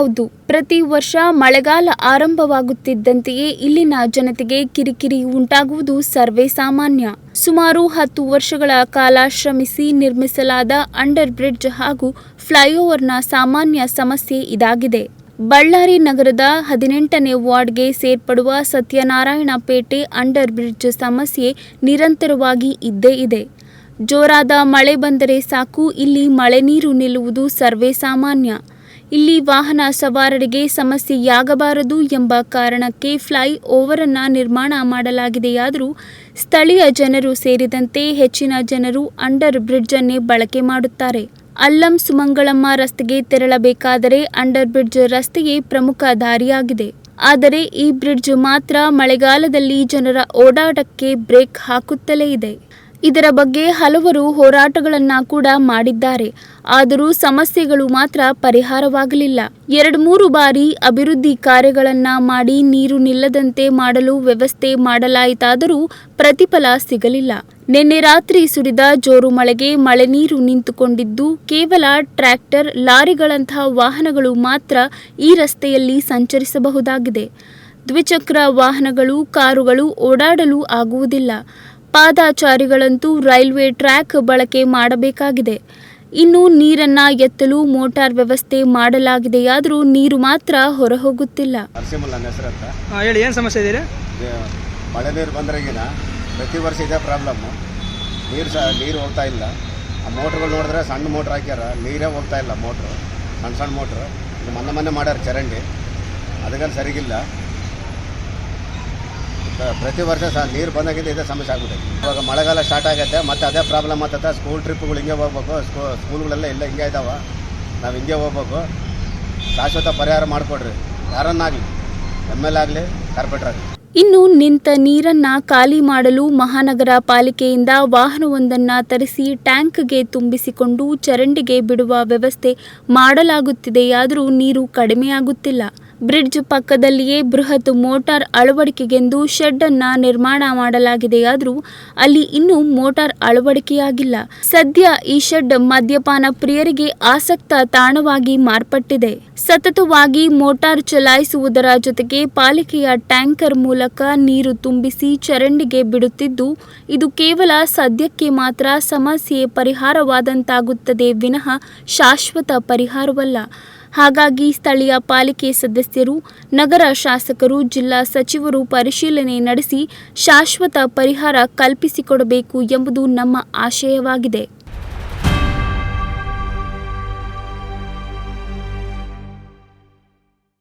ಹೌದು. ಪ್ರತಿ ವರ್ಷ ಮಳೆಗಾಲ ಆರಂಭವಾಗುತ್ತಿದ್ದಂತೆಯೇ ಇಲ್ಲಿನ ಜನತೆಗೆ ಕಿರಿಕಿರಿ ಉಂಟಾಗುವುದು ಸರ್ವೇ ಸಾಮಾನ್ಯ. ಸುಮಾರು ಹತ್ತು ವರ್ಷಗಳ ಕಾಲ ಶ್ರಮಿಸಿ ನಿರ್ಮಿಸಲಾದ ಅಂಡರ್ ಬ್ರಿಡ್ಜ್ ಹಾಗೂ ಫ್ಲೈಓವರ್ನ ಸಾಮಾನ್ಯ ಸಮಸ್ಯೆ ಇದಾಗಿದೆ. ಬಳ್ಳಾರಿ ನಗರದ ಹದಿನೆಂಟನೇ ವಾರ್ಡ್ಗೆ ಸೇರ್ಪಡುವ ಸತ್ಯನಾರಾಯಣ ಪೇಟೆ ಅಂಡರ್ ಬ್ರಿಡ್ಜ್ ಸಮಸ್ಯೆ ನಿರಂತರವಾಗಿ ಇದ್ದೇ ಇದೆ. ಜೋರಾದ ಮಳೆ ಬಂದರೆ ಸಾಕು, ಇಲ್ಲಿ ಮಳೆ ನೀರು ನಿಲ್ಲುವುದು ಸರ್ವೇ ಸಾಮಾನ್ಯ. ಇಲ್ಲಿ ವಾಹನ ಸವಾರರಿಗೆ ಸಮಸ್ಯೆಯಾಗಬಾರದು ಎಂಬ ಕಾರಣಕ್ಕೆ ಫ್ಲೈ ಓವರ್ ಅನ್ನ ನಿರ್ಮಾಣ ಮಾಡಲಾಗಿದೆಯಾದರೂ ಸ್ಥಳೀಯ ಜನರು ಸೇರಿದಂತೆ ಹೆಚ್ಚಿನ ಜನರು ಅಂಡರ್ ಬ್ರಿಡ್ಜ್ ಅನ್ನೇ ಬಳಕೆ ಮಾಡುತ್ತಾರೆ. ಅಲ್ಲಂ ಸುಮಂಗಳಮ್ಮ ರಸ್ತೆಗೆ ತೆರಳಬೇಕಾದರೆ ಅಂಡರ್ ಬ್ರಿಡ್ಜ್ ರಸ್ತೆಯೇ ಪ್ರಮುಖ ದಾರಿಯಾಗಿದೆ. ಆದರೆ ಈ ಬ್ರಿಡ್ಜ್ ಮಾತ್ರ ಮಳೆಗಾಲದಲ್ಲಿ ಜನರ ಓಡಾಟಕ್ಕೆ ಬ್ರೇಕ್ ಹಾಕುತ್ತಲೇ ಇದೆ. ಇದರ ಬಗ್ಗೆ ಹಲವರು ಹೋರಾಟಗಳನ್ನ ಕೂಡ ಮಾಡಿದ್ದಾರೆ. ಆದರೂ ಸಮಸ್ಯೆಗಳು ಮಾತ್ರ ಪರಿಹಾರವಾಗಲಿಲ್ಲ. ಎರಡು ಮೂರು ಬಾರಿ ಅಭಿವೃದ್ಧಿ ಕಾರ್ಯಗಳನ್ನು ಮಾಡಿ ನೀರು ನಿಲ್ಲದಂತೆ ಮಾಡಲು ವ್ಯವಸ್ಥೆ ಮಾಡಲಾಯಿತಾದರೂ ಪ್ರತಿಫಲ ಸಿಗಲಿಲ್ಲ. ನಿನ್ನೆ ರಾತ್ರಿ ಸುರಿದ ಜೋರು ಮಳೆಗೆ ಮಳೆ ನೀರು ನಿಂತುಕೊಂಡಿದ್ದು, ಕೇವಲ ಟ್ರ್ಯಾಕ್ಟರ್ ಲಾರಿಗಳಂತಹ ವಾಹನಗಳು ಮಾತ್ರ ಈ ರಸ್ತೆಯಲ್ಲಿ ಸಂಚರಿಸಬಹುದಾಗಿದೆ. ದ್ವಿಚಕ್ರ ವಾಹನಗಳು, ಕಾರುಗಳು ಓಡಾಡಲು ಆಗುವುದಿಲ್ಲ. ಪಾದಾಚಾರಿಗಳಂತೂ ರೈಲ್ವೆ ಟ್ರ್ಯಾಕ್ ಬಳಕೆ ಮಾಡಬೇಕಾಗಿದೆ. ಇನ್ನು ನೀರನ್ನ ಎತ್ತಲು ಮೋಟಾರ್ ವ್ಯವಸ್ಥೆ ಮಾಡಲಾಗಿದೆಯಾದರೂ ನೀರು ಮಾತ್ರ ಹೊರಹೋಗುತ್ತಿಲ್ಲ. ನರಸಿಂಹಲ್ಲ ನನ್ನ ಹೆಸರು ಅಂತ. ಹಾಂ ಹೇಳಿ ಏನು ಸಮಸ್ಯೆ ಇದೆ? ಇದು ಮಳೆ ನೀರು ಬಂದ್ರಾಗಿನ ಪ್ರತಿ ವರ್ಷ ಇದೇ ಪ್ರಾಬ್ಲಮ್ಮು ನೀರು ಸಹ ನೀರು ಹೋಗ್ತಾ ಇಲ್ಲ. ಆ ಮೋಟ್ರುಗಳು ನೋಡಿದ್ರೆ ಸಣ್ಣ ಮೋಟ್ರ್ ಹಾಕ್ಯಾರ. ನೀರೇ ಹೋಗ್ತಾ ಇಲ್ಲ ಮೋಟ್ರು ಸಣ್ಣ ಸಣ್ಣ ಮೋಟ್ರು. ಇದು ಮೊನ್ನೆ ಮೊನ್ನೆ ಮಾಡ್ಯಾರ ಚರಂಡಿ. ಅದಕ್ಕೆ ಸರಿಗಿಲ್ಲ. ಪ್ರತಿ ವರ್ಷ ಸಹ ನೀರು ಬಂದಾಗಿಂದ ಇದೇ ಸಮಸ್ಯೆ ಆಗುತ್ತೆ. ಇವಾಗ ಮಳೆಗಾಲ ಸ್ಟಾರ್ಟ್ ಆಗುತ್ತೆ, ಮತ್ತೆ ಅದೇ ಪ್ರಾಬ್ಲಮ್ ಆಗ್ತದೆ ಸ್ಕೂಲ್ ಟ್ರಿಪ್ಗಳು ಹಿಂಗೆ ಹೋಗ್ಬೇಕು. ಸ್ಕೂ ಸ್ಕೂಲ್ಗಳೆಲ್ಲ ಇಲ್ಲ ಹಿಂಗೆ ಇದ್ದಾವೆ ನಾವು ಹಿಂಗೆ ಹೋಗ್ಬೇಕು. ಶಾಶ್ವತ ಪರಿಹಾರ ಮಾಡಿಕೊಡ್ರಿ. ಯಾರನ್ನಾಗಲಿ ಎಂ ಎಲ್ ಆಗಲಿ, ಕಾರ್ಪೊರೇಟರ್ ಆಗಲಿ. ಇನ್ನು ನಿಂತ ನೀರನ್ನ ಖಾಲಿ ಮಾಡಲು ಮಹಾನಗರ ಪಾಲಿಕೆಯಿಂದ ವಾಹನವೊಂದನ್ನು ತರಿಸಿ ಟ್ಯಾಂಕ್ಗೆ ತುಂಬಿಸಿಕೊಂಡು ಚರಂಡಿಗೆ ಬಿಡುವ ವ್ಯವಸ್ಥೆ ಮಾಡಲಾಗುತ್ತಿದೆಯಾದರೂ ನೀರು ಕಡಿಮೆಯಾಗುತ್ತಿಲ್ಲ. ಬ್ರಿಡ್ಜ್ ಪಕ್ಕದಲ್ಲಿಯೇ ಬೃಹತ್ ಮೋಟಾರ್ ಅಳವಡಿಕೆಗೆಂದು ಶೆಡ್ ಅನ್ನ ನಿರ್ಮಾಣ ಮಾಡಲಾಗಿದೆಯಾದರೂ ಅಲ್ಲಿ ಇನ್ನೂ ಮೋಟಾರ್ ಅಳವಡಿಕೆಯಾಗಿಲ್ಲ. ಸದ್ಯ ಈ ಶೆಡ್ ಮದ್ಯಪಾನ ಪ್ರಿಯರಿಗೆ ಆಸಕ್ತ ತಾಣವಾಗಿ ಮಾರ್ಪಟ್ಟಿದೆ. ಸತತವಾಗಿ ಮೋಟಾರ್ ಚಲಾಯಿಸುವುದರ ಜೊತೆಗೆ ಪಾಲಿಕೆಯ ಟ್ಯಾಂಕರ್ ಮೂಲಕ ನೀರು ತುಂಬಿಸಿ ಚರಂಡಿಗೆ ಬಿಡುತ್ತಿದ್ದು, ಇದು ಕೇವಲ ಸದ್ಯಕ್ಕೆ ಮಾತ್ರ ಸಮಸ್ಯೆ ಪರಿಹಾರವಾದಂತಾಗುತ್ತದೆ, ವಿನಃ ಶಾಶ್ವತ ಪರಿಹಾರವಲ್ಲ. ಹಾಗಾಗಿ ಸ್ಥಳೀಯ ಪಾಲಿಕೆ ಸದಸ್ಯರು, ನಗರ ಶಾಸಕರು, ಜಿಲ್ಲಾ ಸಚಿವರು ಪರಿಶೀಲನೆ ನಡೆಸಿ ಶಾಶ್ವತ ಪರಿಹಾರ ಕಲ್ಪಿಸಿಕೊಡಬೇಕು ಎಂಬುದು ನಮ್ಮ ಆಶಯವಾಗಿದೆ.